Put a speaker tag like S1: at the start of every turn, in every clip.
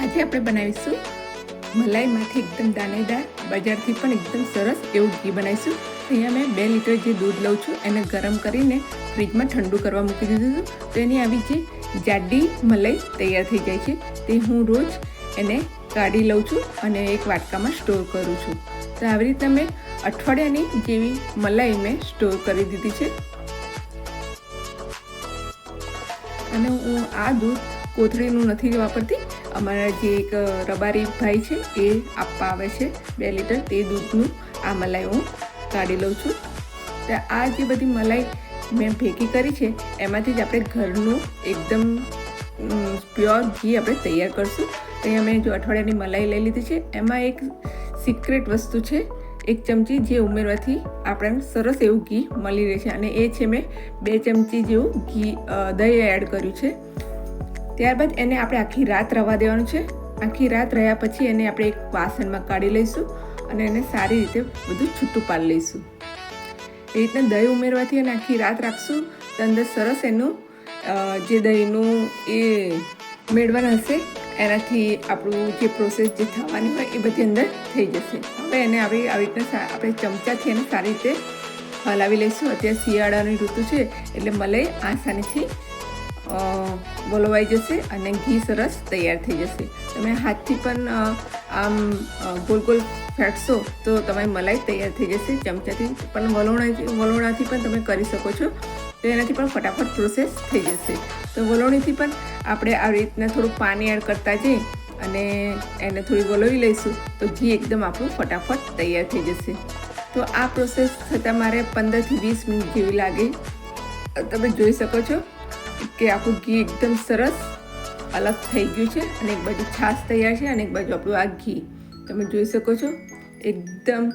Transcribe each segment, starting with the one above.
S1: આજે આપણે બનાવીશું. મલાઈમાંથી એકદમ દાણેદાર બજારથી પણ એકદમ સરસ એવું ઘી બનાવીશું. અહીંયા મેં બે લીટર જે દૂધ લઉં છું, એને ગરમ કરીને ફ્રીજમાં ઠંડુ કરવા મૂકી દીધું હતું. તો એની આવી જે જાડી મલાઈ તૈયાર થઈ જાય છે, તે હું રોજ એને કાઢી લઉં છું અને એક વાટકામાં સ્ટોર કરું છું. તો આવી રીતે મેં અઠવાડિયાની જેવી મલાઈ મેં સ્ટોર કરી દીધી છે. અને હું આ દૂધ કોથળીનું નથી વાપરતી. અમારા જે એક રબારી ભાઈ છે એ આપવા આવે છે બે લીટર તે દૂધનું આ મલાઈ હું કાઢી લઉં છું. તો આ જે બધી મલાઈ મેં ભેગી કરી છે, એમાંથી જ આપણે ઘરનું એકદમ પ્યોર ઘી આપણે તૈયાર કરશું. તો અહીંયા મેં જો અઠવાડિયાની મલાઈ લઈ લીધી છે. એમાં એક સિક્રેટ વસ્તુ છે. એક ચમચી જે ઉમેરવાથી આપણને સરસ એવું ઘી મળી રહે છે અને એ છે મેં બે ચમચી જેવું ઘી દહીં એડ કર્યું છે. ત્યારબાદ એને આપણે આખી રાત રવા દેવાનું છે. આખી રાત રહ્યા પછી એને આપણે એક વાસણમાં કાઢી લઈશું અને એને સારી રીતે બધું છૂટું પાડી લઈશું. એ રીતના દહીં ઉમેરવાથી અને આખી રાત રાખશું. તો અંદર સરસ એનું જે દહીંનું એ મેળવાનું હશે. એનાથી આપણું જે પ્રોસેસ જે થવાની હોય એ બધી અંદર થઈ જશે. હવે એને આવી આવી રીતના આપણે ચમચાથી એને સારી રીતે હલાવી લઈશું. અત્યારે શિયાળાની ઋતુ છે એટલે મલાઈ આસાનીથી વલોવાઈ જશે અને ઘી સરસ તૈયાર થઈ જશે. તમે હાથથી પણ આમ ગોલ ગોલ ફેટશો તો તમારી મલાઈ તૈયાર થઈ જશે. ચમચાથી પણ વલોણાથી વલોણાથી પણ તમે કરી શકો છો. તો એનાથી પણ ફટાફટ પ્રોસેસ થઈ જશે. તો વલોણીથી પણ આપણે આવી રીતના થોડું પાણી એડ કરતા જઈએ અને એને થોડી વલોવી લઈશું. તો ઘી એકદમ આપણું ફટાફટ તૈયાર થઈ જશે. તો આ પ્રોસેસ થતાં મારે પંદરથી વીસ મિનિટ જેવી લાગે. તમે જોઈ શકો છો કે આખું ઘી એકદમ સરસ અલગ થઈ ગયું છે અને એક બાજુ છાશ તૈયાર છે અને એક બાજુ આપણું આ ઘી. તમે જોઈ શકો છો, એકદમ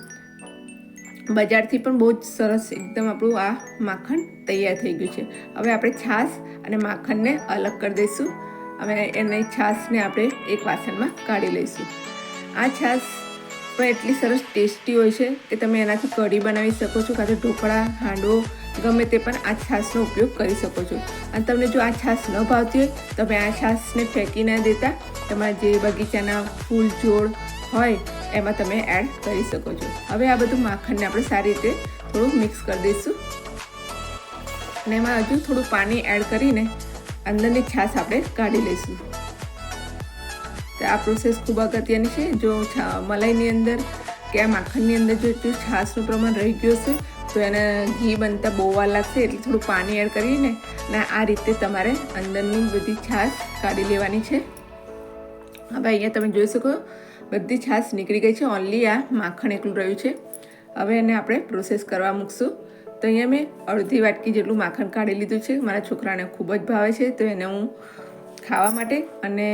S1: બજારથી પણ બહુ જ સરસ એકદમ આપણું આ માખણ તૈયાર થઈ ગયું છે. હવે આપણે છાશ અને માખણને અલગ કરી દઈશું. હવે એને છાશને આપણે એક વાસણમાં કાઢી લઈશું. આ છાશ પણ એટલી સરસ ટેસ્ટી હોય છે કે તમે એનાથી કઢી બનાવી શકો છો, કાં તો ઢોકળા, હાંડવો ગમે તે પણ આ છાશનો ઉપયોગ કરી શકો છો. અને તમને જો આ છાશ ન ભાવતી હોય, તમે આ છાશને ફેંકી ના દેતા. તમારા જે બગીચાના ફૂલ, છોડ હોય, એમાં તમે એડ કરી શકો છો. હવે આ બધું માખણને આપણે સારી રીતે થોડું મિક્સ કરી દઈશું. અને એમાં હજુ થોડું પાણી એડ કરીને અંદરની છાશ આપણે કાઢી લઈશું. તો આ પ્રોસેસ ખૂબ અગત્યની છે. જો મલાઈની અંદર કે આ માખણની અંદર જો છાશનું પ્રમાણ રહી ગયું હશે તો એને ઘી બનતા બહુ વાર લાગશે એટલે થોડું પાણી એડ કરીને અને આ રીતે તમારે અંદરની બધી છાશ કાઢી લેવાની છે. હવે અહીંયા તમે જોઈ શકો બધી છાશ નીકળી ગઈ છે. ઓનલી આ માખણ એકલું રહ્યું છે. હવે એને આપણે પ્રોસેસ કરવા મૂકશું. તો અહીંયા મેં અડધી વાટકી જેટલું માખણ કાઢી લીધું છે. મારા છોકરાને ખૂબ જ ભાવે છે. તો એને હું ખાવા માટે અને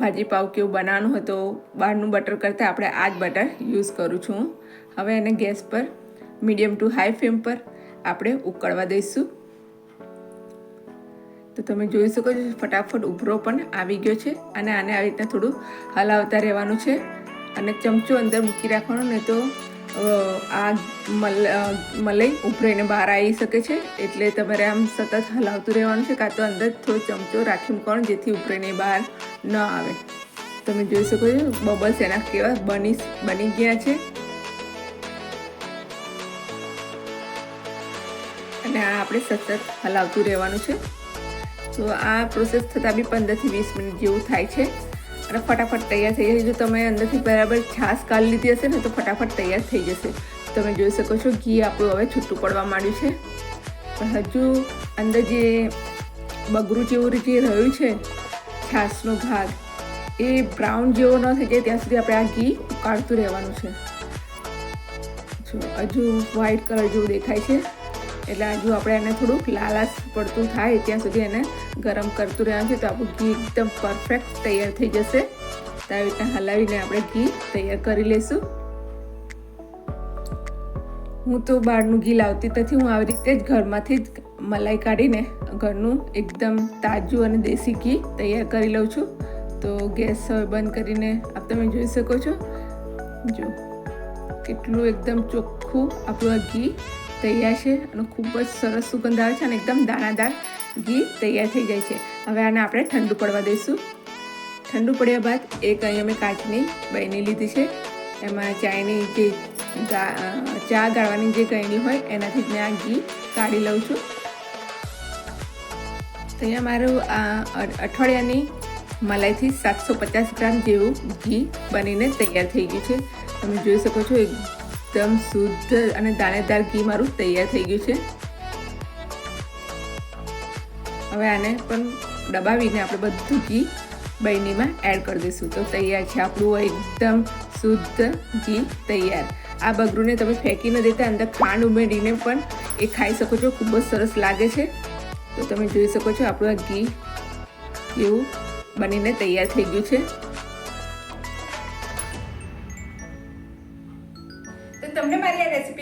S1: ભાજી પાવ કેવું બનાવવાનું હોય તો બહારનું બટર કરતાં આપણે આ જ બટર યુઝ કરું છું હવે એને ગેસ પર મીડિયમ ટુ હાઈ ફ્લેમ પર આપણે ઉકળવા દઈશું. તો તમે જોઈ શકો છો ફટાફટ ઉભરો પણ આવી ગયો છે અને આને આવી રીતના થોડું હલાવતા રહેવાનું છે. અને ચમચો અંદર મૂકી રાખવાનો, નહીં તો આ મલ મલાઈ ઉભરાઈને બહાર આવી શકે છે. એટલે તમારે આમ સતત હલાવતું રહેવાનું છે, કાં તો અંદર થોડો ચમચો રાખી મૂકવાનો જેથી ઉભરાઈને બહાર ન આવે. તમે જોઈ શકો છો, બબલ્સ એના કેવા બની બની ગયા છે. અને આ આપણે સતત હલાવતું રહેવાનું છે. તો આ પ્રોસેસ થતાં બી પંદરથી વીસ મિનિટ જેવું થાય છે. અને ફટાફટ તૈયાર થઈ જશે. જો તમે અંદરથી બરાબર છાશ કાઢી લીધી હશે ને, તો ફટાફટ તૈયાર થઈ જશે. તમે જોઈ શકો છો ઘી આપણું હવે છૂટું પડવા માંડ્યું છે. પણ હજુ અંદર જે બગરું જેવું જે રહ્યું છે, છાશનો ભાગ, એ બ્રાઉન જેવો ન થઈ જાય. ત્યાં સુધી આપણે આ ઘી ઉકાળતું રહેવાનું છે. હજુ વ્હાઈટ કલર જેવું દેખાય છે. એટલે હજુ આપણે એને થોડુંક લાલાશ પડતું થાય ત્યાં સુધી એને ગરમ કરતું રહેવાનું છે, તો આપણું ઘી એકદમ પરફેક્ટ તૈયાર થઈ જશે. તો આવી રીતના હલાવીને આપણે ઘી તૈયાર કરી લઈશું હું તો બહારનું ઘી લાવતી નથી, હું આવી રીતે જ ઘરમાંથી જ મલાઈ કાઢીને ઘરનું એકદમ તાજું અને દેશી ઘી તૈયાર કરી લઉં છું. તો ગેસ હવે બંધ કરીને આપ તમે જોઈ શકો છો. જો, કેટલું એકદમ ચોખ્ખું આપણું આ ઘી તૈયાર છે અને ખૂબ જ સરસ સુગંધ આવે છે અને એકદમ દાણાદાર ઘી તૈયાર થઈ જાય છે. હવે આને આપણે ઠંડુ પડવા દઈશું. ઠંડુ પડ્યા બાદ એક અહીં મેં કાચની બહેની લીધી છે. એમાં ચાયની જે ચા ગાળવાની જે ગળણી હોય એનાથી જ મેં આ ઘી કાઢી લઉં છું. તો અહીંયા મારું આ અઠવાડિયાની મલાઈથી સાતસો પચાસ ગ્રામ જેવું ઘી બનીને તૈયાર થઈ ગયું છે. તમે જોઈ શકો છો એકદમ શુદ્ધ અને દાણેદાર ઘી મારું તૈયાર થઈ ગયું છે. હવે આને પણ દબાવીને આપણે બધું ઘી બહેનીમાં એડ કરી દઈશું. તો તૈયાર છે આપણું એકદમ શુદ્ધ ઘી તૈયાર. આ બગરૂને તમે ફેંકી ન દેતા, અંદર ખાંડ ઉમેરીને પણ એ ખાઈ શકો છો. ખૂબ જ સરસ લાગે છે. તો તમે જોઈ શકો છો આપણું આ ઘી એવું બનીને તૈયાર થઈ ગયું છે.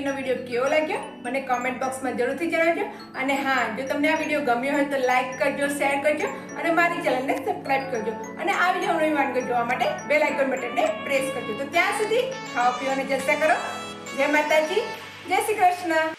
S2: રેસીપીનો વીડિયો કેવો લાગ્યો? મને કોમેન્ટ બોક્સમાં જરૂરથી જણાવજો. અને હા, જો તમને આ વીડિયો ગમ્યો હોય તો લાઇક કરજો શેર કરજો અને મારી ચેનલને સબસ્ક્રાઈબ કરજો. અને આ વીડિયો નવી વાનગી જોવા માટે બેલ આઇકોન બટનને પ્રેસ કરજો. તો ત્યાં સુધી ખાઓ પીવાની ચર્ચા કરો. જય માતાજી, જય શ્રી કૃષ્ણ.